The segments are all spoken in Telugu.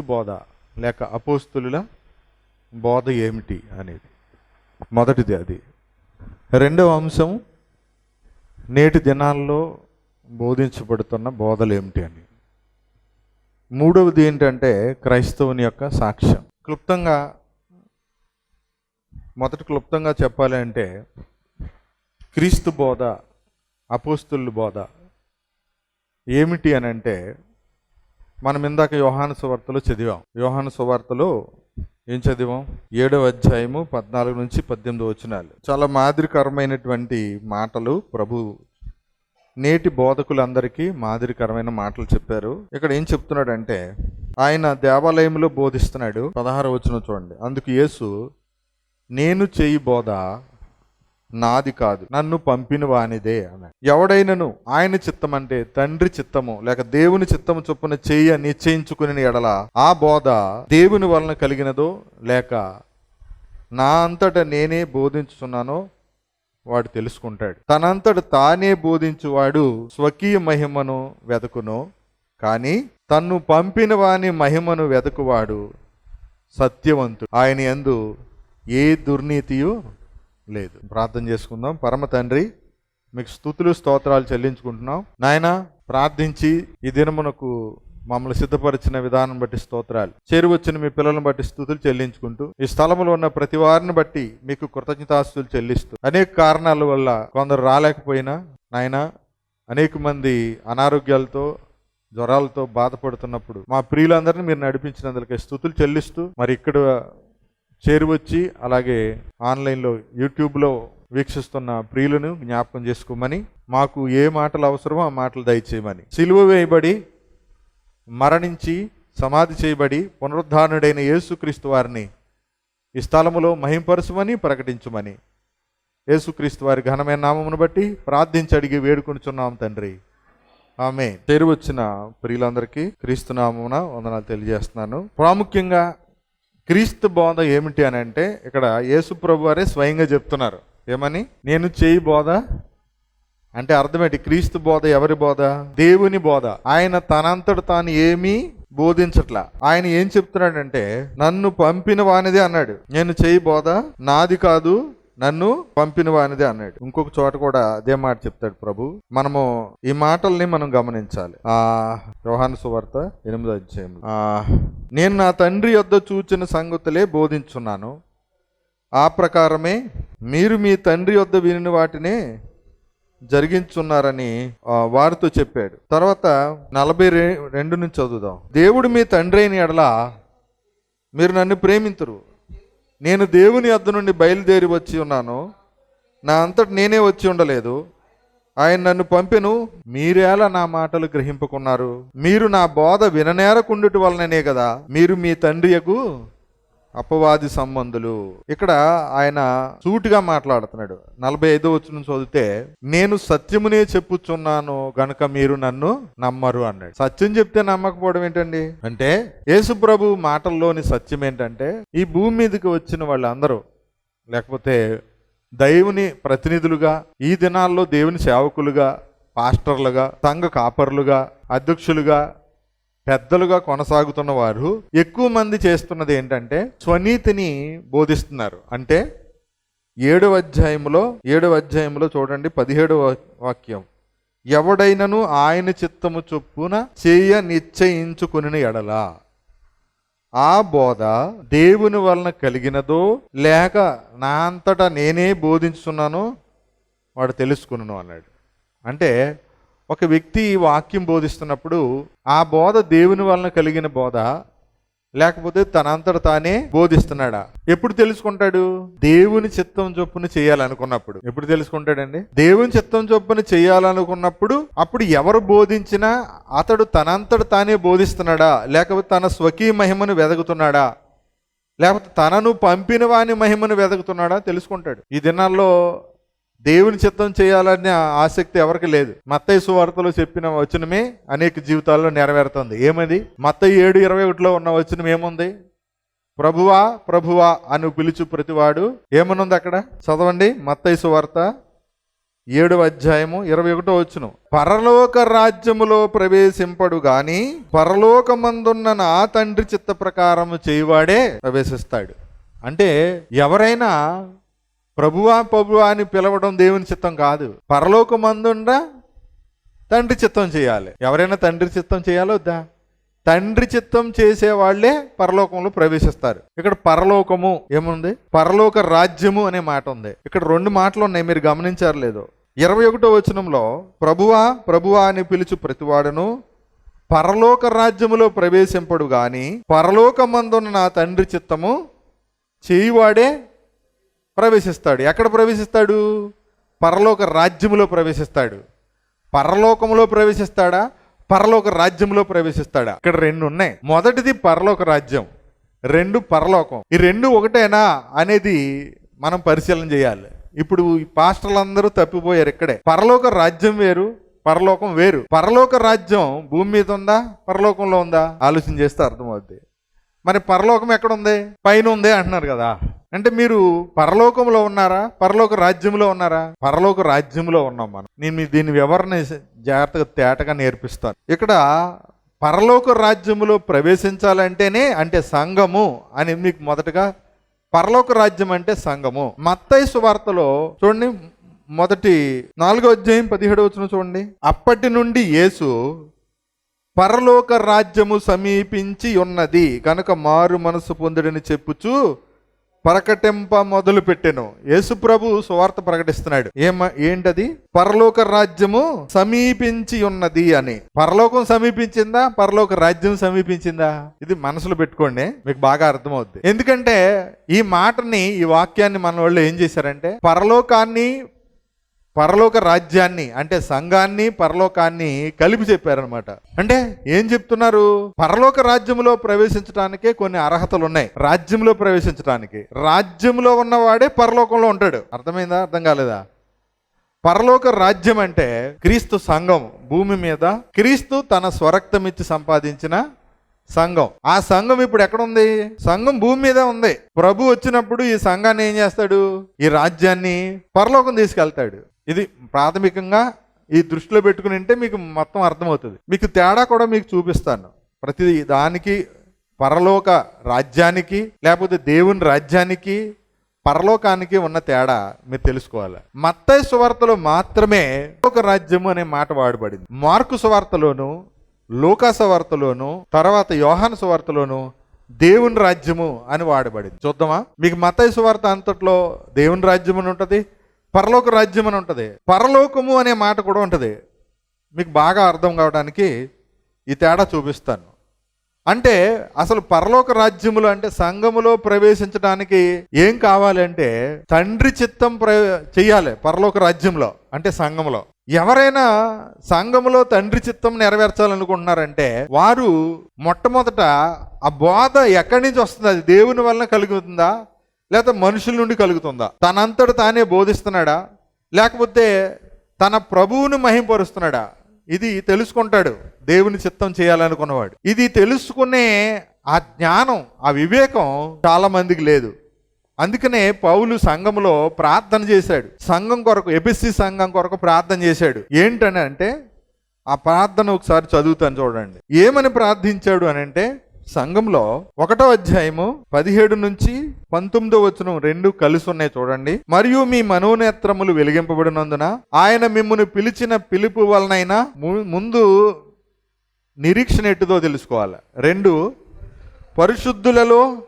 క్రీస్తు బోధ లేక అపోస్తులుల బోధ ఏమిటి అనేది. మొదటిది అది. రెండవ అంశం నేటి దినాల్లో బోధించబడుతున్న బోధలు ఏమిటి అని. మూడవది ఏంటంటే క్రైస్తవుని యొక్క సాక్ష్యం. క్లుప్తంగా మొదటి క్లుప్తంగా చెప్పాలి అంటే క్రీస్తు బోధ అపోస్తుల బోధ ఏమిటి అని అంటే మనం ఇందాక యోహాను సువార్తలో చదివాం. యోహాను సువార్తలో ఏం చదివాం? ఏడవ అధ్యాయము పద్నాలుగు నుంచి పద్దెనిమిది వచనాలు. చాలా మాదిరికరమైనటువంటి మాటలు ప్రభు నేటి బోధకులందరికీ మాదిరికరమైన మాటలు చెప్పారు. ఇక్కడ ఏం చెప్తున్నాడంటే ఆయన దేవాలయంలో బోధిస్తున్నాడు. పదహారు వచనం చూడండి. అందుకు యేసు నేను చేయి బోధ నాది కాదు నన్ను పంపిన వానిదే అన్నాడు. ఎవడైనను ఆయన చిత్తం అంటే తండ్రి చిత్తము లేక దేవుని చిత్తము చొప్పున చేయ నిశ్చయించుకుని ఎడల ఆ బోధ దేవుని వలన కలిగినదో లేక నా అంతట నేనే బోధించుతున్నానో వాడు తెలుసుకుంటాడు. తనంతట తానే బోధించువాడు స్వకీయ మహిమను వెదకును కానీ తన్ను పంపిన వాని మహిమను వెదకువాడు సత్యవంతుడు. ఆయన యందు ఏ దుర్నీతియు లేదు. ప్రార్థన చేసుకుందాం. పరమ తండ్రి మీకు స్థుతులు స్తోత్రాలు చెల్లించుకుంటున్నాం. నాయన ప్రార్థించి ఈ దినమునకు మమ్మల్ని సిద్ధపరిచిన విధానం బట్టి స్తోత్రాలు. చేరువచ్చిన మీ పిల్లలను బట్టి స్థుతులు చెల్లించుకుంటూ ఈ స్థలంలో ఉన్న ప్రతి వారిని బట్టి మీకు కృతజ్ఞతాస్తులు చెల్లిస్తూ అనేక కారణాల వల్ల కొందరు రాలేకపోయినా నాయన అనేక మంది అనారోగ్యాలతో జ్వరాలతో బాధపడుతున్నప్పుడు మా ప్రియులందరినీ మీరు నడిపించినందుకే స్థుతులు చెల్లిస్తూ మరి ఇక్కడ చేరువచ్చి అలాగే ఆన్లైన్లో యూట్యూబ్లో వీక్షిస్తున్న ప్రియులను జ్ఞాపకం చేసుకోమని మాకు ఏ మాటలు అవసరమో ఆ మాటలు దయచేయమని. సిలువ వేయబడి మరణించి సమాధి చేయబడి పునరుద్ధానుడైన యేసుక్రీస్తు వారిని ఈ స్థలములో మహింపరచమని ప్రకటించమని. యేసుక్రీస్తు వారి ఘనమైన నామమును బట్టి ప్రార్థించి అడిగి వేడుకొనిచున్నాం తండ్రి. ఆమె చేరువచ్చిన ప్రియులందరికీ క్రీస్తు నామమున వందనాలు తెలియజేస్తున్నాను. ప్రాముఖ్యంగా క్రీస్తు బోధ ఏమిటి అని అంటే ఇక్కడ యేసుప్రభు వారే స్వయంగా చెప్తున్నారు. ఏమని? నేను చేయి బోధ? అంటే అర్థమేంటి క్రీస్తు బోధ ఎవరి బోధ? దేవుని బోధ. ఆయన తనంతట తాను ఏమీ బోధించట్లా. ఆయన ఏం చెప్తున్నాడంటే నన్ను పంపిన వానిదే అన్నాడు. నేను చేయి బోధ? నాది కాదు. నన్ను పంపిన వానిదే అన్నాడు. ఇంకొక చోట కూడా అదే మాట చెప్తాడు ప్రభు. మనము ఈ మాటల్ని మనం గమనించాలి. ఆ యోహాను సువార్త ఎనిమిదో అధ్యాయం ఆ నేను నా తండ్రి యొద్ద చూచిన సంగతులే బోధించున్నాను. ఆ ప్రకారమే మీరు మీ తండ్రి యొద్ద విని వాటినే జరిగించున్నారని వారితో చెప్పాడు. తర్వాత నలభై రెండు నుంచి చదువుదాం. దేవుడు మీ తండ్రి అయిన ఎడల మీరు నన్ను ప్రేమింతురు. నేను దేవుని యొద్ద నుండి బయలుదేరి వచ్చి ఉన్నాను. నా అంతటి నేనే వచ్చి ఉండలేదు. ఆయన నన్ను పంపెను. మీరేలా నా మాటలు గ్రహింపుకున్నారు. మీరు నా బోధ విననేరకుండుటి వలననే కదా. మీరు మీ తండ్రియకు అపవాది సంబంధులు. ఇక్కడ ఆయన సూటిగా మాట్లాడుతున్నాడు. నలభై ఐదో వచ్చిన చదివితే నేను సత్యమునే చెప్పుచున్నాను గనుక మీరు నన్ను నమ్మరు అన్నాడు. సత్యం చెప్తే నమ్మకపోవడం ఏంటండి? అంటే యేసు ప్రభు మాటల్లోని సత్యం ఏంటంటే ఈ భూమి మీదకి వచ్చిన వాళ్ళందరూ లేకపోతే దైవుని ప్రతినిధులుగా ఈ దినాల్లో దేవుని సేవకులుగా పాస్టర్లుగా సంఘ కాపర్లుగా అధ్యక్షులుగా పెద్దలుగా కొనసాగుతున్న వారు ఎక్కువ మంది చేస్తున్నది ఏంటంటే స్వనీతిని బోధిస్తున్నారు. అంటే ఏడవ అధ్యాయంలో ఏడవ అధ్యాయంలో చూడండి పదిహేడవ వాక్యం. ఎవడైనను ఆయన చిత్తము చొప్పున చేయ నిశ్చయించుకుని ఎడలా ఆ బోధ దేవుని వలన కలిగినదో లేక నా అంతటా నేనే బోధించుతున్నానో వాడు తెలుసుకున్నాను అన్నాడు. అంటే ఒక వ్యక్తి ఈ వాక్యం బోధిస్తున్నప్పుడు ఆ బోధ దేవుని వలన కలిగిన బోధ లేకపోతే తనంతట తానే బోధిస్తున్నాడా? ఎప్పుడు తెలుసుకుంటాడు? దేవుని చిత్తం చొప్పున చేయాలనుకున్నప్పుడు. ఎప్పుడు తెలుసుకుంటాడండి? దేవుని చిత్తం చొప్పున చేయాలనుకున్నప్పుడు అప్పుడు ఎవరు బోధించినా అతడు తనంతట తానే బోధిస్తున్నాడా? లేకపోతే తన స్వకీయ మహిమను వెదగుతున్నాడా లేకపోతే తనను పంపిన వాని మహిమను వెదకుతున్నాడా? తెలుసుకుంటాడు. ఈ దినాల్లో దేవుని చిత్తం చేయాలనే ఆసక్తి ఎవరికి లేదు. మత్తయి సువార్తలో చెప్పిన వచనమే అనేక జీవితాల్లో నెరవేరుతుంది. ఏమది? మత్తయి ఏడు ఇరవై ఒకటిలో ఉన్న వచనం ఏముంది? ప్రభువా ప్రభువా అని పిలుచు ప్రతివాడు ఏమనుంది అక్కడ? చదవండి. మత్తయి సువార్త ఏడవ అధ్యాయము ఇరవై ఒకటో వచ్చును పరలోక రాజ్యములో ప్రవేశింపడు గాని పరలోకమందున్న నా తండ్రి చిత్త ప్రకారము చేయువాడే ప్రవేశిస్తాడు. అంటే ఎవరైనా ప్రభువా ప్రభువా అని పిలవడం దేవుని చిత్తం కాదు. పరలోకమందుండ తండ్రి చిత్తం చేయాలి. ఎవరైనా తండ్రి చిత్తం చేయాలో వద్దా? తండ్రి చిత్తం చేసే వాళ్ళే పరలోకంలో ప్రవేశిస్తారు. ఇక్కడ పరలోకము ఏముంది? పరలోక రాజ్యము అనే మాట ఉంది. ఇక్కడ రెండు మాటలు ఉన్నాయి మీరు గమనించారు లేదో. ఇరవై ఒకటో వచనంలో ప్రభువా ప్రభువా అని పిలుచు ప్రతివాడును పరలోక రాజ్యములో ప్రవేశింపడు గాని పరలోకమందున్న నా తండ్రి చిత్తము చేయువాడే ప్రవేశిస్తాడు. ఎక్కడ ప్రవేశిస్తాడు? పరలోక రాజ్యంలో ప్రవేశిస్తాడు. పరలోకంలో ప్రవేశిస్తాడా? పరలోక రాజ్యంలో ప్రవేశిస్తాడా? ఇక్కడ రెండు ఉన్నాయి. మొదటిది పరలోక రాజ్యం రెండు పరలోకం. ఈ రెండు ఒకటేనా అనేది మనం పరిశీలన చేయాలి. ఇప్పుడు ఈ పాస్టర్లందరూ తప్పిపోయారు ఇక్కడే. పరలోక రాజ్యం వేరు పరలోకం వేరు. పరలోక రాజ్యం భూమి మీద ఉందా? పరలోకంలో ఉందా? ఆలోచన చేస్తే అర్థమవుద్ది. మరి పరలోకం ఎక్కడ ఉంది? పైన ఉంది అంటున్నారు కదా. అంటే మీరు పరలోకంలో ఉన్నారా? పరలోక రాజ్యంలో ఉన్నారా? పరలోక రాజ్యంలో ఉన్నాం మనం. నేను దీని వివరణ జాగ్రత్తగా తేటగా నేర్పిస్తాను. ఇక్కడ పరలోక రాజ్యములో ప్రవేశించాలంటేనే అంటే సంఘము అని మీకు మొదటగా పరలోక రాజ్యం అంటే సంఘము. మత్తయి సువార్తలో చూడండి మొదటి నాలుగో అధ్యాయం పదిహేడు వచ్చిన చూడండి. అప్పటి నుండి యేసు పరలోక రాజ్యము సమీపించి ఉన్నది. కనుక మారు మనసు పొందుడని చెప్పుచు ప్రకటింప మొదలు పెట్టెను. యేసు ప్రభు సువార్త ప్రకటిస్తున్నాడు. ఏమ ఏంటది? పరలోక రాజ్యము సమీపించి ఉన్నది అని. పరలోకం సమీపించిందా? పరలోక రాజ్యం సమీపించిందా? ఇది మనసులో పెట్టుకోండి మీకు బాగా అర్థమవుద్ది. ఎందుకంటే ఈ మాటని ఈ వాక్యాన్ని మన వాళ్ళు ఏం చేశారంటే పరలోకాన్ని పరలోక రాజ్యాన్ని అంటే సంఘాన్ని పరలోకాన్ని కలిపి చెప్పారనమాట అంటే ఏం చెప్తున్నారు? పరలోక రాజ్యంలో ప్రవేశించడానికే కొన్ని అర్హతలు ఉన్నాయి రాజ్యంలో ప్రవేశించడానికి రాజ్యంలో ఉన్నవాడే పరలోకంలో ఉంటాడు. అర్థమైందా? అర్థం కాలేదా? పరలోక రాజ్యం అంటే క్రీస్తు సంఘం. భూమి మీద క్రీస్తు తన స్వరక్తం ఇచ్చి సంపాదించిన సంఘం. ఆ సంఘం ఇప్పుడు ఎక్కడ ఉంది సంఘం భూమి మీద ఉంది. ప్రభు వచ్చినప్పుడు ఈ సంఘాన్ని ఏం చేస్తాడు? ఈ రాజ్యాన్ని పరలోకం తీసుకెళ్తాడు. ఇది ప్రాథమికంగా ఈ దృష్టిలో పెట్టుకుని ఉంటే మీకు మొత్తం అర్థమవుతుంది. మీకు తేడా కూడా మీకు చూపిస్తాను. ప్రతి దానికి పరలోక రాజ్యానికి లేకపోతే దేవుని రాజ్యానికి పరలోకానికి ఉన్న తేడా మీరు తెలుసుకోవాలి. మత్తయి సువార్తలో మాత్రమే ఒక రాజ్యము అనే మాట వాడబడింది. మార్కు సువార్తలోను లోకా సువార్తలోను తర్వాత యోహాను సువార్తలోను దేవుని రాజ్యము అని వాడబడింది. చూద్దామా? మీకు మత్తయి సువార్త అంతట్లో దేవుని రాజ్యం అని ఉంటుంది పరలోక రాజ్యం అని ఉంటుంది. పరలోకము అనే మాట కూడా ఉంటుంది. మీకు బాగా అర్థం కావడానికి ఈ తేడా చూపిస్తాను. అంటే అసలు పరలోక రాజ్యములు అంటే సంఘములో ప్రవేశించడానికి ఏం కావాలంటే తండ్రి చిత్తం ప్ర చెయ్యాలి పరలోక రాజ్యంలో అంటే సంఘములో. ఎవరైనా సంఘములో తండ్రి చిత్తం నెరవేర్చాలనుకుంటున్నారంటే వారు మొట్టమొదట ఆ బోధ ఎక్కడి నుంచి వస్తుంది? అది దేవుని వలన కలుగుతుందా? లేకపోతే మనుషుల నుండి కలుగుతుందా? తనంతట తానే బోధిస్తున్నాడా? లేకపోతే తన ప్రభువును మహింపరుస్తున్నాడా? ఇది తెలుసుకుంటాడు. దేవుని చిత్తం చేయాలనుకున్నవాడు. ఇది తెలుసుకునే ఆ జ్ఞానం ఆ వివేకం చాలా మందికి లేదు. అందుకనే పౌలు సంఘంలో ప్రార్థన చేశాడు. సంఘం కొరకు ఎపిసి సంఘం కొరకు ప్రార్థన చేశాడు. ఏంటని అంటే ఆ ప్రార్థన ఒకసారి చదువుతాను చూడండి. ఏమని ప్రార్థించాడు అని అంటే సంఘంలో ఒకటో అధ్యాయము పదిహేడు నుంచి పంతొమ్మిదో వచనం రెండు కలిసి ఉన్నాయి చూడండి. మరియు మీ మనోనేత్రములు వెలిగింపబడినందున ఆయన మిమ్మల్ని పిలిచిన పిలుపు వలనైనా ము- ముందు నిరీక్షణ ఎట్టుదో తెలుసుకోవాలి. రెండు పరిశుద్ధులలో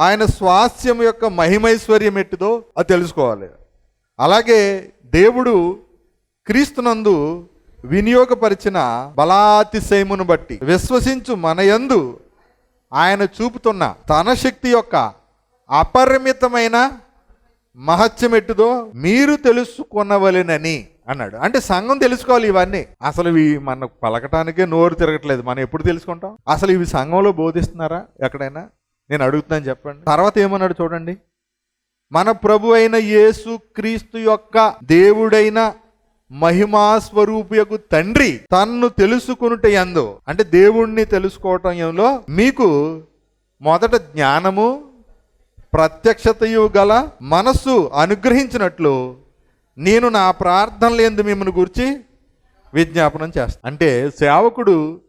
ఆయన స్వాస్థ్యం యొక్క మహిమైశ్వర్యం ఎట్టుదో అది తెలుసుకోవాలి. అలాగే దేవుడు క్రీస్తునందు వినియోగపరిచిన బలాతిశయమును బట్టి విశ్వసించు మనయందు ఆయన చూపుతున్న తన శక్తి యొక్క అపరిమితమైన మహత్యం ఎట్టుదో మీరు తెలుసుకున్నవలెనని అన్నాడు. అంటే సంఘం తెలుసుకోవాలి ఇవన్నీ. అసలు ఇవి మన పలకటానికే నోరు తిరగట్లేదు. మనం ఎప్పుడు తెలుసుకుంటాం? అసలు ఇవి సంఘంలో బోధిస్తున్నారా? ఎక్కడైనా? నేను అడుగుతున్నాను చెప్పండి. తర్వాత ఏమన్నాడు చూడండి. మన ప్రభు అయిన యేసు క్రీస్తు యొక్క దేవుడైన మహిమాస్వరూపియకు తండ్రి తన్ను తెలుసుకునుట ఎందు అంటే దేవుణ్ణి తెలుసుకోవటంలో మీకు మొదట జ్ఞానము ప్రత్యక్షతయు గల మనస్సు అనుగ్రహించినట్లు నేను నా ప్రార్థనలు ఎందు మిమ్మల్ని గురించి విజ్ఞాపనం చేస్తాను అంటే సేవకుడు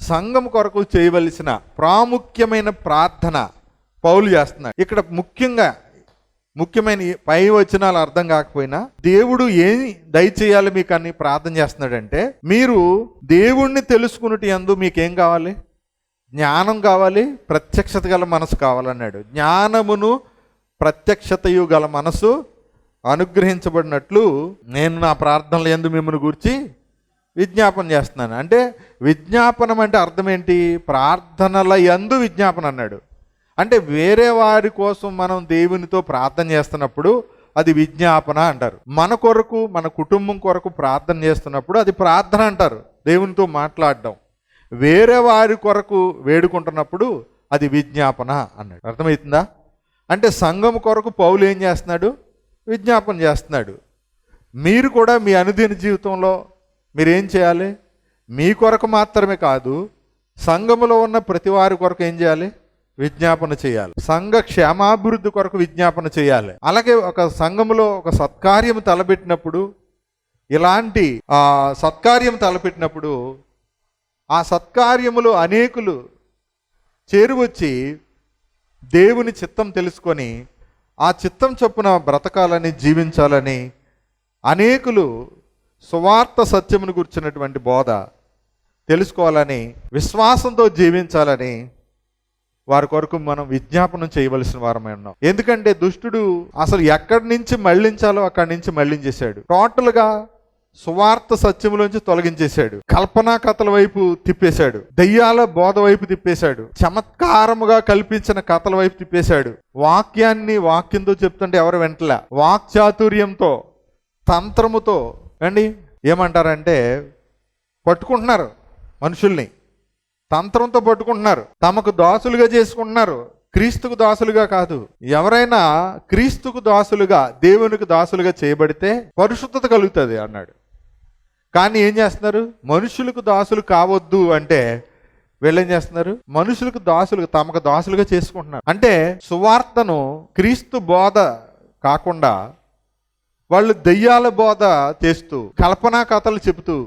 సంఘం కొరకు చేయవలసిన ప్రాముఖ్యమైన ప్రార్థన పౌలు చేస్తున్నాడు. ఇక్కడ ముఖ్యంగా ముఖ్యమైన పై వచనాలు అర్థం కాకపోయినా దేవుడు ఏం దయచేయాలి మీకు అని ప్రార్థన చేస్తున్నాడంటే మీరు దేవుణ్ణి తెలుసుకున్నట్టు ఎందు మీకేం కావాలి? జ్ఞానం కావాలి ప్రత్యక్షత గల మనసు కావాలన్నాడు. జ్ఞానమును ప్రత్యక్షతయు గల మనసు అనుగ్రహించబడినట్లు నేను నా ప్రార్థనలు ఎందు మిమ్మల్ని గురించి విజ్ఞాపన చేస్తున్నాను. అంటే విజ్ఞాపనం అంటే అర్థం ఏంటి? ప్రార్థనల యందు విజ్ఞాపన అన్నాడు. అంటే వేరే వారి కోసం మనం దేవునితో ప్రార్థన చేస్తున్నప్పుడు అది విజ్ఞాపన అంటారు. మన కొరకు మన కుటుంబం కొరకు ప్రార్థన చేస్తున్నప్పుడు అది ప్రార్థన అంటారు. దేవునితో మాట్లాడడం. వేరే వారి కొరకు వేడుకుంటున్నప్పుడు అది విజ్ఞాపన అన్నాడు. అర్థమవుతుందా? అంటే సంఘం కొరకు పౌలు ఏం చేస్తున్నాడు? విజ్ఞాపన చేస్తున్నాడు. మీరు కూడా మీ అనుదిన జీవితంలో మీరేం చేయాలి? మీ కొరకు మాత్రమే కాదు సంఘములో ఉన్న ప్రతి వారి కొరకు ఏం చేయాలి? విజ్ఞాపన చేయాలి. సంఘ క్షేమాభివృద్ధి కొరకు విజ్ఞాపన చేయాలి. అలాగే ఒక సంఘములో ఒక సత్కార్యం తలపెట్టినప్పుడు ఇలాంటి ఆ సత్కార్యం తలపెట్టినప్పుడు ఆ సత్కార్యములో అనేకులు చేరువచ్చి దేవుని చిత్తం తెలుసుకొని ఆ చిత్తం చొప్పున బ్రతకాలని జీవించాలని అనేకులు సువార్త సత్యమును గుర్చినటువంటి బోధ తెలుసుకోవాలని విశ్వాసంతో జీవించాలని వారి కొరకు మనం విజ్ఞాపనం చేయవలసిన వారమై ఉన్నాం. ఎందుకంటే దుష్టుడు అసలు ఎక్కడి నుంచి మళ్ళించాలో అక్కడి నుంచి మళ్ళించేశాడు టోటల్గా సువార్త సత్యములోంచి తొలగించేశాడు. కల్పనా కథల వైపు తిప్పేశాడు. దయ్యాల బోధ వైపు తిప్పేశాడు. చమత్కారముగా కల్పించిన కథల వైపు తిప్పేశాడు. వాక్యాన్ని వాక్యంతో చెప్తుంటే ఎవరు వెంటలే. వాక్చాతుర్యంతో తంత్రముతో అండి ఏమంటారంటే పట్టుకుంటున్నారు మనుషుల్ని. తంత్రంతో పట్టుకుంటున్నారు. తమకు దాసులుగా చేసుకుంటున్నారు. క్రీస్తుకు దాసులుగా కాదు. ఎవరైనా క్రీస్తుకు దాసులుగా దేవునికి దాసులుగా చేయబడితే పరిశుద్ధత కలుగుతుంది అన్నాడు. కానీ ఏం చేస్తున్నారు? మనుషులకు దాసులు కావద్దు అంటే వీళ్ళేం చేస్తున్నారు? మనుషులకు దాసులు తమకు దాసులుగా చేసుకుంటున్నారు. అంటే సువార్తను క్రీస్తు బోధ కాకుండా వాళ్ళు దెయ్యాల బోధ చేస్తూ కల్పనా కథలు చెబుతూ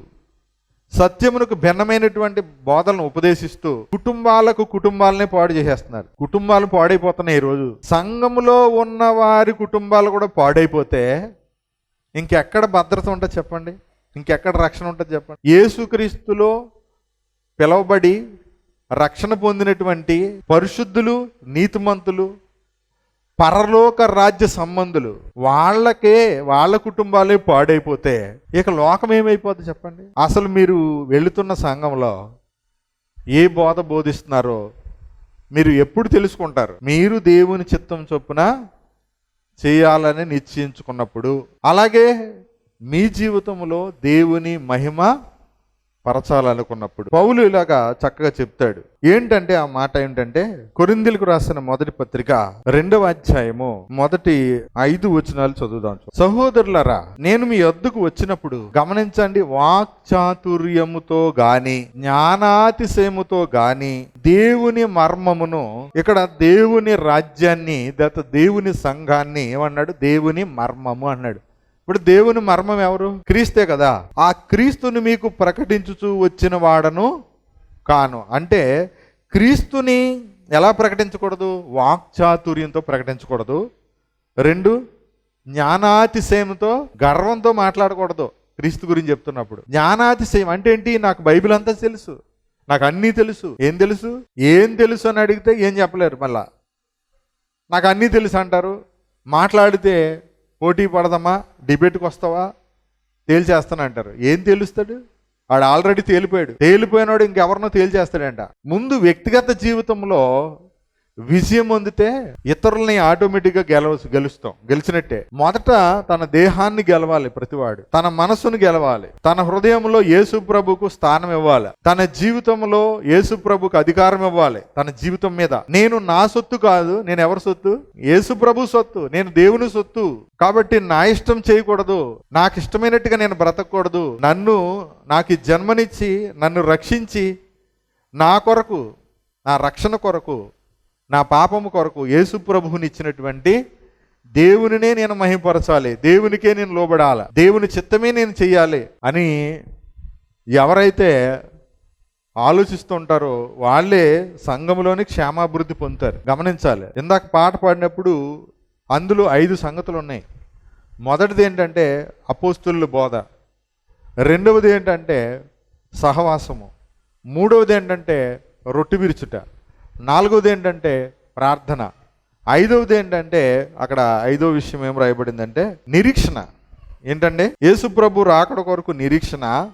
సత్యమునకు భిన్నమైనటువంటి బోధలను ఉపదేశిస్తూ కుటుంబాలకు కుటుంబాలనే పాడు చేసేస్తున్నారు. కుటుంబాలు పాడైపోతున్నాయి ఈరోజు సంఘములో ఉన్న వారి కుటుంబాలు కూడా పాడైపోతే ఇంకెక్కడ భద్రత ఉంటుంది చెప్పండి? ఇంకెక్కడ రక్షణ ఉంటుంది చెప్పండి? యేసుక్రీస్తులో పిలవబడి రక్షణ పొందినటువంటి పరిశుద్ధులు నీతిమంతులు పరలోక రాజ్య సంబంధులు వాళ్ళకే వాళ్ళ కుటుంబాలే పాడైపోతే ఇక లోకం ఏమైపోద్ది చెప్పండి? అసలు మీరు వెళుతున్న సంఘంలో ఏ బోధ బోధిస్తున్నారో మీరు ఎప్పుడు తెలుసుకుంటారు? మీరు దేవుని చిత్తం చొప్పున చేయాలని నిశ్చయించుకున్నప్పుడు అలాగే మీ జీవితంలో దేవుని మహిమ పరచాలనుకున్నప్పుడు. పౌలు ఇలాగా చక్కగా చెప్తాడు. ఏంటంటే ఆ మాట ఏంటంటే కొరిందిలకు రాసిన మొదటి పత్రిక రెండవ అధ్యాయము మొదటి ఐదు వచనాలు చదువుదాం. సహోదరులరా నేను మీ వద్దకు వచ్చినప్పుడు గమనించండి వాక్చాతుర్యముతో గాని జ్ఞానాతిశయముతో గాని దేవుని మర్మమును ఇక్కడ దేవుని రాజ్యాన్ని దత దేవుని సంఘాన్ని ఏమన్నాడు? దేవుని మర్మము అన్నాడు. ఇప్పుడు దేవుని మర్మం ఎవరు? క్రీస్తే కదా. ఆ క్రీస్తుని మీకు ప్రకటించుచూ వచ్చిన వాడను కాను. అంటే క్రీస్తుని ఎలా ప్రకటించకూడదు? వాక్చాతుర్యంతో ప్రకటించకూడదు. రెండు జ్ఞానాతిశయంతో గర్వంతో మాట్లాడకూడదు. క్రీస్తు గురించి చెప్తున్నప్పుడు. జ్ఞానాతిశయం అంటే ఏంటి? నాకు బైబిల్ అంతా తెలుసు. నాకు అన్నీ తెలుసు. ఏం తెలుసు? ఏం తెలుసు అని అడిగితే ఏం చెప్పలేరు మళ్ళా. నాకు అన్నీ తెలుసు అంటారు. మాట్లాడితే పోటీ పడదమ్మా డిబేట్కి వస్తావా? తేల్చేస్తాను అంటారు. ఏం తేలుస్తాడు? వాడు ఆల్రెడీ తేలిపోయాడు. తేలిపోయినాడు ఇంకెవరినో తేల్చేస్తాడంట. ముందు వ్యక్తిగత జీవితంలో విజయం పొందితే ఇతరుల్ని ఆటోమేటిక్గా గెలవ గెలుస్తాం. గెలిచినట్టే. మొదట తన దేహాన్ని గెలవాలి ప్రతివాడు. తన మనసును గెలవాలి. తన హృదయంలో యేసు ప్రభుకు స్థానం ఇవ్వాలి. తన జీవితంలో యేసు ప్రభుకు అధికారం ఇవ్వాలి. తన జీవితం మీద. నేను నా సొత్తు కాదు నేను ఎవరి సొత్తు? యేసు ప్రభు సొత్తు నేను దేవుని సొత్తు. కాబట్టి నా ఇష్టం చేయకూడదు. నాకు ఇష్టమైనట్టుగా నేను బ్రతకూడదు. నన్ను నాకు జన్మనిచ్చి నన్ను రక్షించి నా కొరకు నా రక్షణ కొరకు నా పాపము కొరకు యేసుప్రభువునిచ్చినటువంటి ఇచ్చినటువంటి దేవునినే నేను మహింపరచాలి దేవునికే నేను లోబడాలి దేవుని చిత్తమే నేను చెయ్యాలి అని ఎవరైతే ఆలోచిస్తుంటారో వాళ్ళే సంఘంలోని క్షేమాభివృద్ధి పొందుతారు. గమనించాలి. ఇందాక పాట పాడినప్పుడు అందులో ఐదు సంగతులు ఉన్నాయి మొదటిది ఏంటంటే అపోస్తుల బోధ. రెండవది ఏంటంటే సహవాసము. మూడవది ఏంటంటే రొట్టె విరుచుట. నాలుగవది ఏంటంటే ప్రార్థన. ఐదవది ఏంటంటే అక్కడ ఐదో విషయం ఏం రాయబడిందంటే నిరీక్షణ. ఏంటంటే యేసుప్రభు రాకడ కొరకు నిరీక్షణ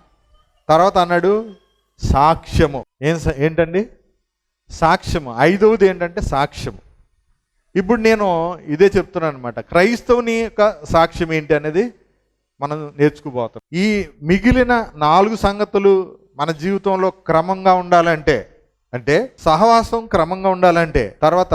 తర్వాత అన్నాడు సాక్ష్యము. ఏం ఏంటండి? సాక్ష్యము. ఐదవది ఏంటంటే సాక్ష్యము. ఇప్పుడు నేను ఇదే చెప్తున్నాను అనమాట క్రైస్తవుని యొక్క సాక్ష్యం ఏంటి అనేది మనం నేర్చుకుపోతాం ఈ మిగిలిన నాలుగు సంగతులు మన జీవితంలో క్రమంగా ఉండాలంటే అంటే సహవాసం క్రమంగా ఉండాలంటే తర్వాత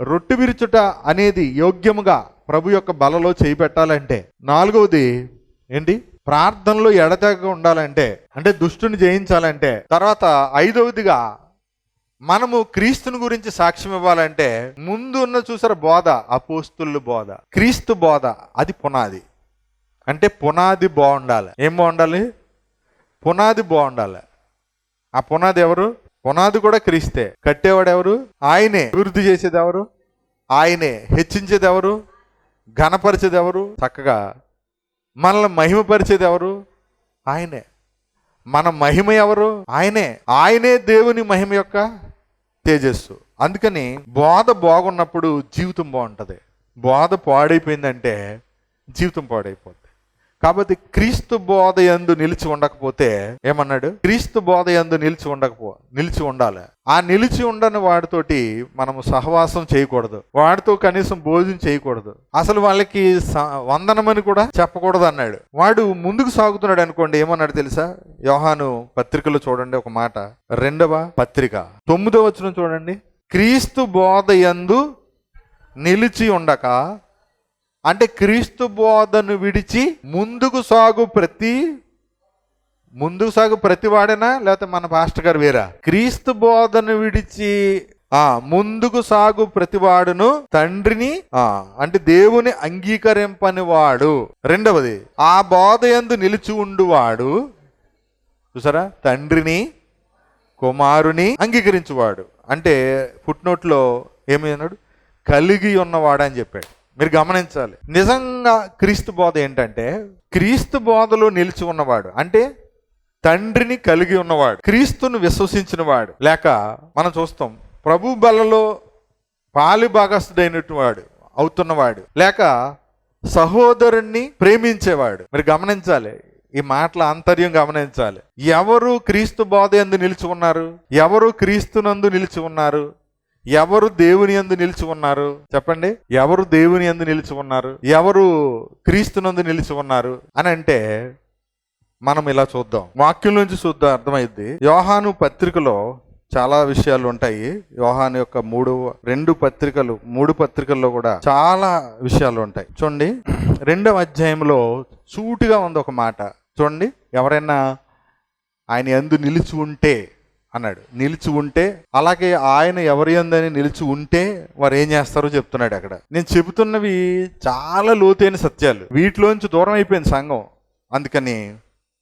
రొట్టె విరుచుట అనేది యోగ్యముగా ప్రభు యొక్క బలలో చేపెట్టాలంటే నాలుగవది ఏంటి? ప్రార్థనలో ఎడతెగ ఉండాలంటే అంటే దుష్టుని జయించాలంటే. తర్వాత ఐదవదిగా మనము క్రీస్తుని గురించి సాక్ష్యం ఇవ్వాలంటే ముందు ఉన్న చూసారు బోధ? అపోస్తుళ్ళు బోధ. క్రీస్తు బోధ అది పునాది. అంటే పునాది బాగుండాలి. ఏం బాగుండాలి? పునాది బాగుండాలి. ఆ పునాది ఎవరు? పునాది కూడా క్రీస్తే. కట్టేవాడు ఎవరు ఆయనే. అభివృద్ధి చేసేది ఎవరు ఆయనే. హెచ్చించేది ఎవరు ఘనపరిచేది ఎవరు చక్కగా మనల్ని మహిమపరిచేది ఎవరు ఆయనే. మన మహిమ ఎవరు? ఆయనే. ఆయనే దేవుని మహిమ యొక్క తేజస్సు. అందుకని బోధ బాగున్నప్పుడు జీవితం బాగుంటుంది. బోధ పాడైపోయిందంటే జీవితం పాడైపోతుంది కాబట్టి క్రీస్తు బోధ ఎందు నిలిచి ఉండకపోతే ఏమన్నాడు? క్రీస్తు బోధ ఎందు నిలిచి ఉండకపో నిలిచి ఉండాలి. ఆ నిలిచి ఉండని వాడితోటి మనము సహవాసం చేయకూడదు. వాడితో కనీసం భోజనం చేయకూడదు. అసలు వాళ్ళకి స- వందనమని కూడా చెప్పకూడదు అన్నాడు వాడు ముందుకు సాగుతున్నాడు అనుకోండి ఏమన్నాడు తెలుసా? యోహాను పత్రికలో చూడండి ఒక మాట. రెండవ పత్రిక. తొమ్మిదవ వచ్చిన చూడండి. క్రీస్తు బోధ ఎందు నిలిచి ఉండక అంటే క్రీస్తు బోధను విడిచి ముందుకు సాగు ప్రతి ముందుకు సాగు ప్రతి వాడేనా? లేకపోతే మన పాస్టర్ గారు వేరా? క్రీస్తు బోధను విడిచి ఆ ముందుకు సాగు ప్రతివాడును తండ్రిని ఆ అంటే దేవుని అంగీకరింపని వాడు. రెండవది ఆ బోధ ఎందు నిలిచి ఉండువాడు చూసారా? తండ్రిని కుమారుని అంగీకరించువాడు. అంటే ఫుట్నోట్లో ఏమైనాడు కలిగి ఉన్నవాడు అని చెప్పాడు. మీరు గమనించాలి. నిజంగా క్రీస్తు బోధ ఏంటంటే క్రీస్తు బోధలో నిలిచి ఉన్నవాడు అంటే తండ్రిని కలిగి ఉన్నవాడు క్రీస్తును విశ్వసించిన వాడు లేక మనం చూస్తాం ప్రభు బలలో పాలి భాగస్థుడైనటువంటి అవుతున్నవాడు లేక సహోదరుణ్ణి ప్రేమించేవాడు. మీరు గమనించాలి. ఈ మాటల ఆంతర్యం గమనించాలి. ఎవరు క్రీస్తు బోధ ఎందు నిలిచి ఉన్నారు? ఎవరు క్రీస్తునందు నిలిచి ఉన్నారు? ఎవరు దేవుని యందు నిలిచి ఉన్నారు? చెప్పండి. ఎవరు దేవుని యందు నిలిచి ఉన్నారు? ఎవరు క్రీస్తునందు నిలిచి ఉన్నారు? అని అంటే మనం ఇలా చూద్దాం. వాక్యం నుంచి చూద్దాం అర్థమైద్ది. యోహాను పత్రికలో చాలా విషయాలు ఉంటాయి. యోహాన్ యొక్క మూడు రెండు పత్రికలు మూడు పత్రికల్లో కూడా చాలా విషయాలు ఉంటాయి. చూడండి. రెండవ అధ్యాయంలో సూటిగా ఉంది ఒక మాట. చూడండి. ఎవరైనా ఆయన ఎందు నిలిచి ఉంటే అన్నాడు. నిలిచి ఉంటే అలాగే ఆయన ఎవరి ఉందని నిలిచి ఉంటే వారు ఏం చేస్తారో చెప్తున్నాడు అక్కడ. నేను చెబుతున్నవి చాలా లోతైన సత్యాలు. వీటిలోంచి దూరం అయిపోయింది సంఘం. అందుకని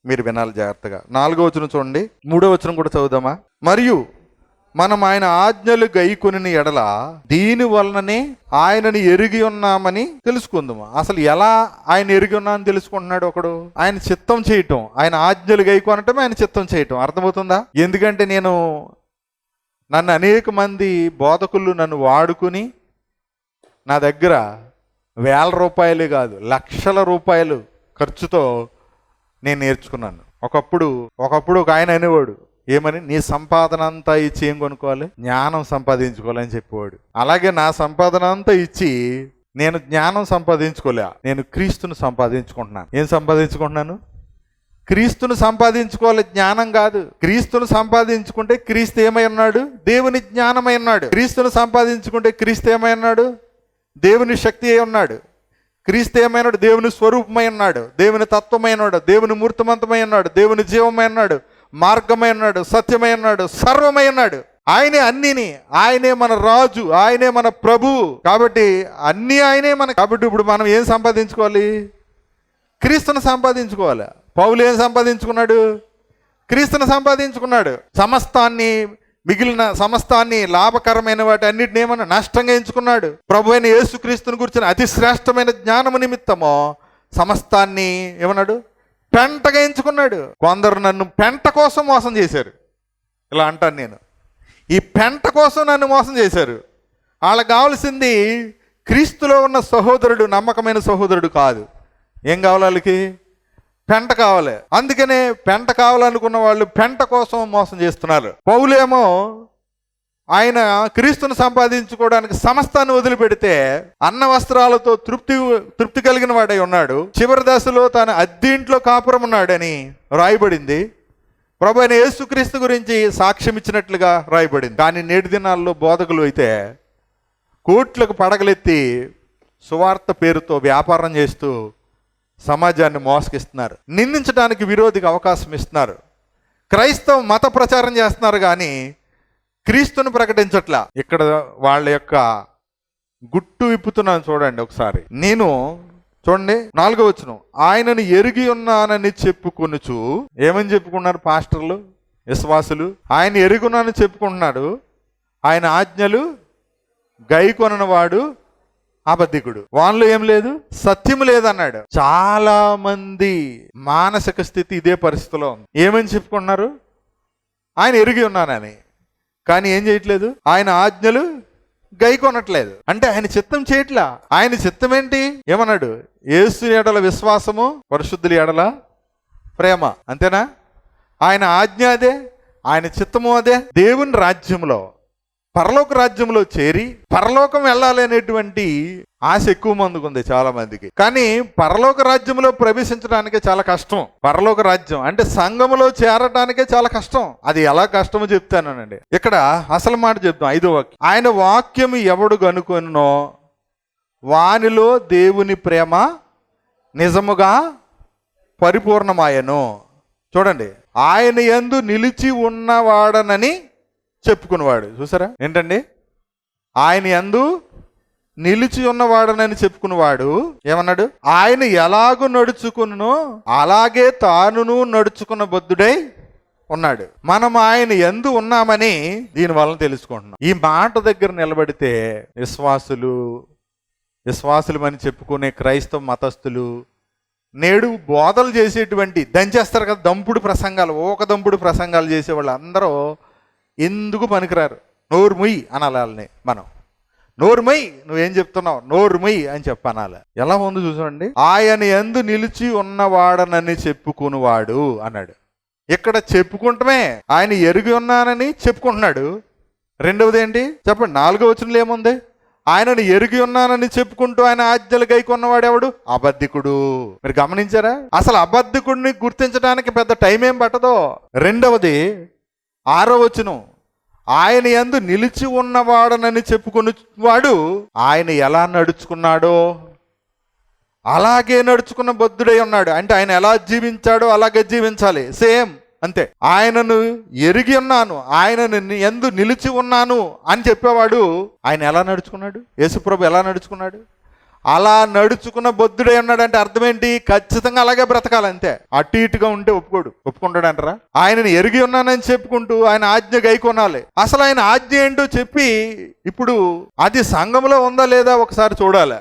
మీరు వినాలి జాగ్రత్తగా. నాలుగో వచనం చూడండి. మూడో వచనం కూడా చదువుదామా? మరియు మనం ఆయన ఆజ్ఞలు గైకొని ఎడల దీని వలననే ఆయనని ఎరిగి ఉన్నామని తెలుసుకుందాము. అసలు ఎలా ఆయన ఎరిగి ఉన్నామని తెలుసుకుంటున్నాడు ఒకడు? ఆయన చిత్తం చేయటం ఆయన ఆజ్ఞలు గైకొనటం ఆయన చిత్తం చేయటం. అర్థమవుతుందా? ఎందుకంటే నేను నన్ను అనేక మంది బోధకులు నన్ను వాడుకుని నా దగ్గర వేల రూపాయలు కాదు లక్షల రూపాయలు ఖర్చుతో నేను నేర్చుకున్నాను. ఒకప్పుడు ఒకప్పుడు ఒక ఆయన అనేవాడు ఏమని? నీ సంపాదన అంతా ఇచ్చి ఏం కొనుక్కోవాలి? జ్ఞానం సంపాదించుకోవాలని చెప్పేవాడు. అలాగే నా సంపాదన అంతా ఇచ్చి నేను జ్ఞానం సంపాదించుకోలే. నేను క్రీస్తును సంపాదించుకుంటున్నాను. ఏం సంపాదించుకుంటున్నాను? క్రీస్తును సంపాదించుకోవాలి జ్ఞానం కాదు. క్రీస్తును సంపాదించుకుంటే క్రీస్తు ఏమై ఉన్నాడు? దేవుని జ్ఞానమై ఉన్నాడు. క్రీస్తును సంపాదించుకుంటే క్రీస్తు ఏమై ఉన్నాడు? దేవుని శక్తి అయి ఉన్నాడు. క్రీస్తు ఏమైనాడు దేవుని స్వరూపమై ఉన్నాడు. దేవుని తత్వమై ఉన్నాడు. దేవుని మూర్తిమంతమై ఉన్నాడు. దేవుని జీవమై ఉన్నాడు. మార్గమై ఉన్నాడు సత్యమై ఉన్నాడు సర్వమై ఉన్నాడు. ఆయనే అన్నిని ఆయనే మన రాజు ఆయనే మన ప్రభువు కాబట్టి అన్నీ ఆయనే మన కాబట్టి ఇప్పుడు మనం ఏం సంపాదించుకోవాలి? క్రీస్తును సంపాదించుకోవాలి. పౌలు ఏం సంపాదించుకున్నాడు? క్రీస్తును సంపాదించుకున్నాడు. సమస్తాన్ని మిగిలిన సమస్తాన్ని లాభకరమైన వాటి అన్నిటిని ఏమన్నా నష్టంగా ఎంచుకున్నాడు? ప్రభు అయిన యేసుక్రీస్తుని గురించిన అతి శ్రేష్టమైన జ్ఞానము నిమిత్తమో సమస్తాన్ని ఏమన్నాడు? పెంటగా ఎంచుకున్నాడు. కొందరు నన్ను పెంట కోసం మోసం చేశారు. ఇలా అంటాను నేను. ఈ పెంట కోసం నన్ను మోసం చేశారు. వాళ్ళకి కావాల్సింది క్రీస్తులో ఉన్న సహోదరుడు నమ్మకమైన సహోదరుడు కాదు. ఏం కావాలి వాళ్ళకి? పెంట కావాలి. అందుకనే పెంట కావాలనుకున్న వాళ్ళు పెంట కోసం మోసం చేస్తున్నారు. పౌలేమో ఆయన క్రీస్తును సంపాదించుకోవడానికి సమస్తాన్ని వదిలిపెడితే అన్న వస్త్రాలతో తృప్తి తృప్తి కలిగిన వాడై ఉన్నాడు. చివరి దశలో తాను అద్దీంట్లో కాపురం ఉన్నాడని రాయబడింది. ప్రభు అయిన యేసుక్రీస్తు గురించి సాక్ష్యం ఇచ్చినట్లుగా రాయబడింది. కానీ నేటి దినాల్లో బోధకులు అయితే కోట్లకు పడగలెత్తి సువార్త పేరుతో వ్యాపారం చేస్తూ సమాజాన్ని మోసగిస్తున్నారు. నిందించడానికి విరోధికి అవకాశం ఇస్తున్నారు. క్రైస్తవ మత ప్రచారం చేస్తున్నారు కానీ క్రీస్తును ప్రకటించట్లా. ఇక్కడ వాళ్ళ యొక్క గుట్టు విప్పుతున్నాను చూడండి ఒకసారి. నేను చూడండి నాలుగో వచ్చును ఆయనను ఎరిగి ఉన్నానని చెప్పుకొనుచు ఏమని చెప్పుకున్నారు పాస్టర్లు విశ్వాసులు? ఆయన ఎరుగున్నానని చెప్పుకుంటున్నాడు. ఆయన ఆజ్ఞలు గైకొనవాడు అబద్ధికుడు. వాన్లో ఏం లేదు? సత్యం లేదన్నాడు. చాలా మంది మానసిక స్థితి ఇదే పరిస్థితిలో ఉంది. ఏమని చెప్పుకున్నారు ఆయన ఎరిగి ఉన్నానని. కానీ ఏం చేయట్లేదు? ఆయన ఆజ్ఞలు గైకొనట్లేదు. అంటే ఆయన చిత్తం చేయట్లా? ఆయన చిత్తం ఏంటి ఏమన్నాడు? ఏసు ఎడల విశ్వాసము పరిశుద్ధుల ఎడల ప్రేమ. అంతేనా? ఆయన ఆజ్ఞ అదే ఆయన చిత్తము అదే. దేవుని రాజ్యంలో పరలోక రాజ్యంలో చేరి పరలోకం వెళ్ళాలి అనేటువంటి ఆశ ఎక్కువ మందికి ఉంది చాలా మందికి. కానీ పరలోక రాజ్యంలో ప్రవేశించడానికే చాలా కష్టం. పరలోక రాజ్యం అంటే సంఘములో చేరటానికే చాలా కష్టం. అది ఎలా కష్టమో చెప్తానండి. ఇక్కడ అసలు మాట చెప్తాం ఐదో వాక్యం. ఆయన వాక్యం ఎవడు కనుకొనో వానిలో దేవుని ప్రేమ నిజముగా పరిపూర్ణమాయను. చూడండి. ఆయన ఎందు నిలిచి ఉన్నవాడనని చెప్పుకునేవాడు చూసారా? ఏంటండి? ఆయన ఎందు నిలిచి ఉన్నవాడనని చెప్పుకునేవాడు ఏమన్నాడు? ఆయన ఎలాగూ నడుచుకును అలాగే తానును నడుచుకున్న బుద్ధుడై ఉన్నాడు. మనం ఆయన ఎందు ఉన్నామని దీని వలన తెలుసుకుంటున్నాం. ఈ మాట దగ్గర నిలబడితే విశ్వాసులు విశ్వాసులమని చెప్పుకునే క్రైస్తవ మతస్థులు నేడు బోధలు చేసేటువంటి దంచేస్తారు కదా దంపుడు ప్రసంగాలు. ఒక దంపుడు ప్రసంగాలు చేసేవాళ్ళు అందరూ ఎందుకు పనికిరారు? నోరు ముయ్యి అనాలి వాళ్ళని మనం. నోరు నువ్వేం చెప్తున్నావు? నోరు అని చెప్పనాలి. ఎలా ఉంది చూసండి ఆయన ఎందు నిలిచి ఉన్నవాడనని చెప్పుకునివాడు అన్నాడు. ఇక్కడ చెప్పుకుంటమే ఆయన ఎరిగి ఉన్నానని చెప్పుకుంటున్నాడు. రెండవది ఏంటి చెప్పండి నాలుగో వచనంలో ఏముంది? ఆయనను ఎరిగి ఉన్నానని చెప్పుకుంటూ ఆయన ఆజ్ఞలు గైకొన్నవాడు ఎవడు? అబద్ధికుడు. మీరు గమనించారా? అసలు అబద్ధికుడిని గుర్తించడానికి పెద్ద టైం ఏం పట్టదో? రెండవది ఆరవచనం ఆయన ఎందు నిలిచి ఉన్నవాడనని చెప్పుకుని వాడు ఆయన ఎలా నడుచుకున్నాడో అలాగే నడుచుకున్న బుద్ధుడై ఉన్నాడు. అంటే ఆయన ఎలా జీవించాడో అలాగే జీవించాలి. సేమ్ అంతే. ఆయనను ఎరిగి ఉన్నాను ఆయనను ఎందు నిలిచి ఉన్నాను అని చెప్పేవాడు ఆయన ఎలా నడుచుకున్నాడు? యేసుప్రభు ఎలా నడుచుకున్నాడు? అలా నడుచుకున్న బొద్దుడై ఉన్నాడంటే అర్థం ఏంటి ఖచ్చితంగా అలాగే బ్రతకాలంతే అటు ఇటుగా ఉంటే ఒప్పుకోడు. ఒప్పుకుంటాడంటారా? ఆయనను ఎరిగి ఉన్నానని చెప్పుకుంటూ ఆయన ఆజ్ఞ గైకొనాలి. అసలు ఆయన ఆజ్ఞ ఏంటో చెప్పి ఇప్పుడు అది సంఘంలో ఉందా లేదా ఒకసారి చూడాలి.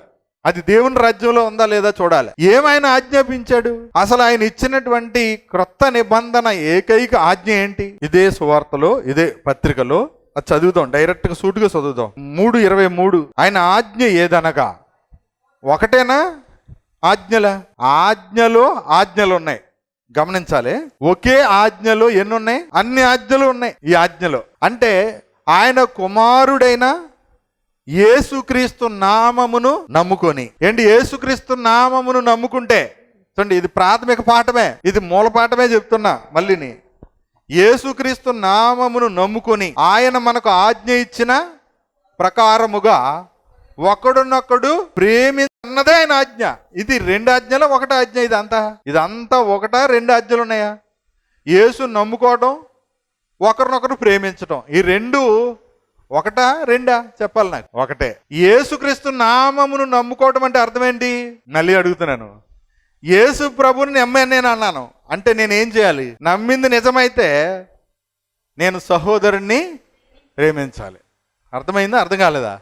అది దేవుని రాజ్యంలో ఉందా లేదా చూడాలి. ఏమైనా ఆజ్ఞాపించాడు? అసలు ఆయన ఇచ్చినటువంటి క్రొత్త నిబంధన ఏకైక ఆజ్ఞ ఏంటి? ఇదే సువార్తలో ఇదే పత్రికలో. అది చదువుదాం డైరెక్ట్గా సూటుగా చదువుదాం. మూడు ఇరవై మూడు. ఆయన ఆజ్ఞ ఏదనగా? ఒకటేనా? ఆజ్ఞల. ఆజ్ఞలో ఆజ్ఞలు ఉన్నాయి గమనించాలి. ఒకే ఆజ్ఞలో ఎన్ని ఉన్నాయి అన్ని ఆజ్ఞలు ఉన్నాయి ఈ ఆజ్ఞలో. అంటే ఆయన కుమారుడైన యేసుక్రీస్తు నామమును నమ్ముకొని. ఏంటి? యేసుక్రీస్తు నామమును నమ్ముకుంటే. చూడండి ఇది ప్రాథమిక పాఠమే. ఇది మూల పాఠమే చెప్తున్నా మళ్ళీని. యేసుక్రీస్తు నామమును నమ్ముకొని ఆయన మనకు ఆజ్ఞ ఇచ్చిన ప్రకారముగా ఒకడునొకడు ప్రేమి అన్నదే ఆయన ఆజ్ఞ. ఇది రెండు ఆజ్ఞలు ఒకటే ఆజ్ఞ ఇదంతా. ఇదంతా ఒకటా రెండు ఆజ్ఞలు ఉన్నాయా? యేసు నమ్ముకోవడం ఒకరినొకరు ప్రేమించటం. ఈ రెండు ఒకటా రెండా? చెప్పాలి నాకు. ఒకటే. యేసుక్రీస్తు నామమును నమ్ముకోవటం అంటే అర్థమేంటి? నల్లి మళ్ళీ అడుగుతున్నాను. యేసు ప్రభుని నమ్మాను నేను అన్నాను. అంటే నేను ఏం చేయాలి? నమ్మింది నిజమైతే నేను సహోదరుణ్ణి ప్రేమించాలి. అర్థమైందా? అర్థం కాలేదా?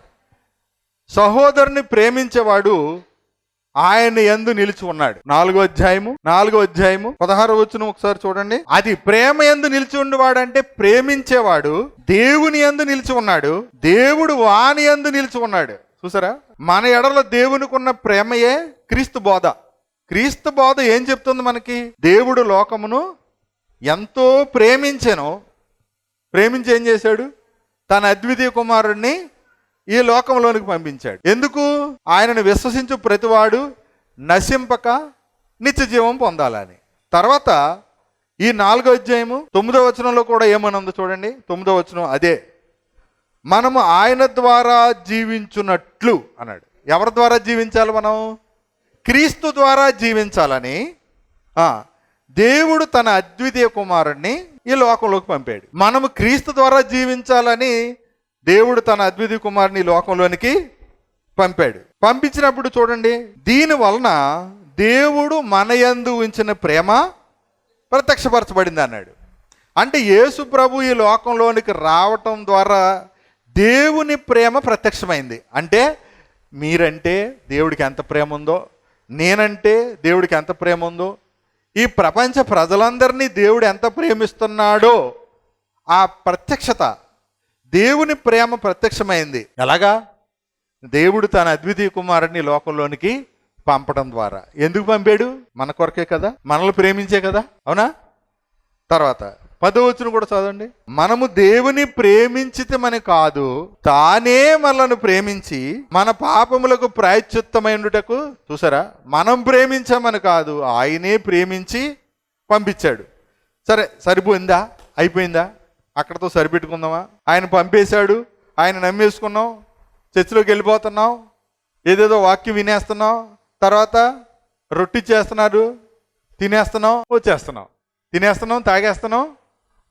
సహోదరుని ప్రేమించేవాడు ఆయన ఎందు నిలిచి ఉన్నాడు. నాలుగో అధ్యాయము నాలుగో అధ్యాయము పదహారు వచ్చిన ఒకసారి చూడండి. అది ప్రేమ ఎందు నిలిచి ఉండేవాడంటే ప్రేమించేవాడు దేవుని ఎందు నిలిచి ఉన్నాడు. దేవుడు వాని ఎందు నిలిచి ఉన్నాడు. చూసారా? మన ఎడలో దేవునికి ఉన్న ప్రేమయే క్రీస్తు బోధ. క్రీస్తు బోధ ఏం చెప్తుంది మనకి? దేవుడు లోకమును ఎంతో ప్రేమించెను. ప్రేమించి ఏం చేశాడు? తన అద్వితీయ కుమారుణ్ణి ఈ లోకంలోనికి పంపించాడు. ఎందుకు? ఆయనను విశ్వసించు ప్రతివాడు నశింపక నిత్య జీవం పొందాలని. తర్వాత ఈ నాలుగో అధ్యాయము తొమ్మిదో వచనంలో కూడా ఏమనుందో చూడండి. తొమ్మిదో వచనం అదే. మనము ఆయన ద్వారా జీవించున్నట్లు అన్నాడు. ఎవరి ద్వారా జీవించాలి మనం? క్రీస్తు ద్వారా జీవించాలని. దేవుడు తన అద్వితీయ కుమారుణ్ణి ఈ లోకంలోకి పంపాడు. మనము క్రీస్తు ద్వారా జీవించాలని దేవుడు తన అద్వితీయ కుమారుని ఈ లోకంలోనికి పంపాడు. పంపించినప్పుడు చూడండి దీని వలన దేవుడు మన యందు ఉంచిన ప్రేమ ప్రత్యక్షపరచబడింది అన్నాడు. అంటే యేసు ప్రభు ఈ లోకంలోనికి రావటం ద్వారా దేవుని ప్రేమ ప్రత్యక్షమైంది. అంటే మీరంటే దేవుడికి ఎంత ప్రేమ ఉందో నేనంటే దేవుడికి ఎంత ప్రేమ ఉందో ఈ ప్రపంచ ప్రజలందరినీ దేవుడు ఎంత ప్రేమిస్తున్నాడో ఆ ప్రత్యక్షత దేవుని ప్రేమ ప్రత్యక్షమైంది. ఎలాగా? దేవుడు తన అద్వితీయ కుమారుడిని లోకంలోనికి పంపడం ద్వారా. ఎందుకు పంపాడు? మన కొరకే కదా? మనల్ని ప్రేమించే కదా? అవునా? తర్వాత పదవచ్చును కూడా చదవండి. మనము దేవుని ప్రేమించితమని కాదు తానే మనలను ప్రేమించి మన పాపములకు ప్రాయశ్చిత్తమైనటకు చూసారా? మనం ప్రేమించామని కాదు ఆయనే ప్రేమించి పంపించాడు. సరే సరిపోయిందా? అయిపోయిందా? అక్కడతో సరిపెట్టుకుందామా? ఆయన పంపేశాడు ఆయన నమ్మేసుకున్నాం చర్చిలోకి వెళ్ళిపోతున్నాం ఏదేదో వాక్యం వినేస్తున్నాం తర్వాత రొట్టి చేస్తున్నారు తినేస్తున్నాం వచ్చేస్తున్నాం. తినేస్తున్నాం తాగేస్తున్నాం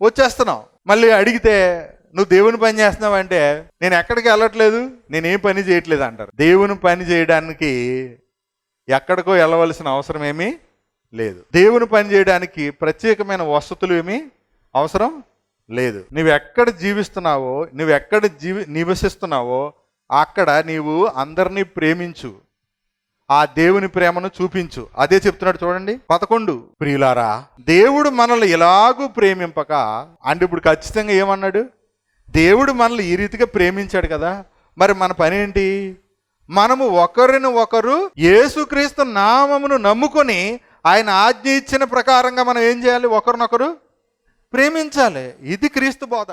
వచ్చేస్తున్నాం. మళ్ళీ అడిగితే నువ్వు దేవుని పని చేస్తున్నావు? అంటే నేను ఎక్కడికి వెళ్ళట్లేదు నేనేం పని చేయట్లేదు అంటారు. దేవుని పని చేయడానికి ఎక్కడికో వెళ్ళవలసిన అవసరం ఏమీ లేదు. దేవుని పని చేయడానికి ప్రత్యేకమైన వసతులు ఏమీ అవసరం లేదు. నువ్వు ఎక్కడ జీవిస్తున్నావో నువ్వు ఎక్కడ జీవి నివసిస్తున్నావో అక్కడ నీవు అందరినీ ప్రేమించు. ఆ దేవుని ప్రేమను చూపించు. అదే చెప్తున్నాడు చూడండి. పదకొండు. ప్రియులారా దేవుడు మనల్ని ఎలాగూ ప్రేమింపక అంటే ఇప్పుడు ఖచ్చితంగా ఏమన్నాడు? దేవుడు మనల్ని ఈ రీతిగా ప్రేమించాడు కదా. మరి మన పని ఏంటి? మనము ఒకరిని ఒకరు యేసుక్రీస్తు నామమును నమ్ముకొని ఆయన ఆజ్ఞ ఇచ్చిన ప్రకారంగా మనం ఏం చేయాలి? ఒకరినొకరు ప్రేమించాలి. ఇది క్రీస్తు బోధ.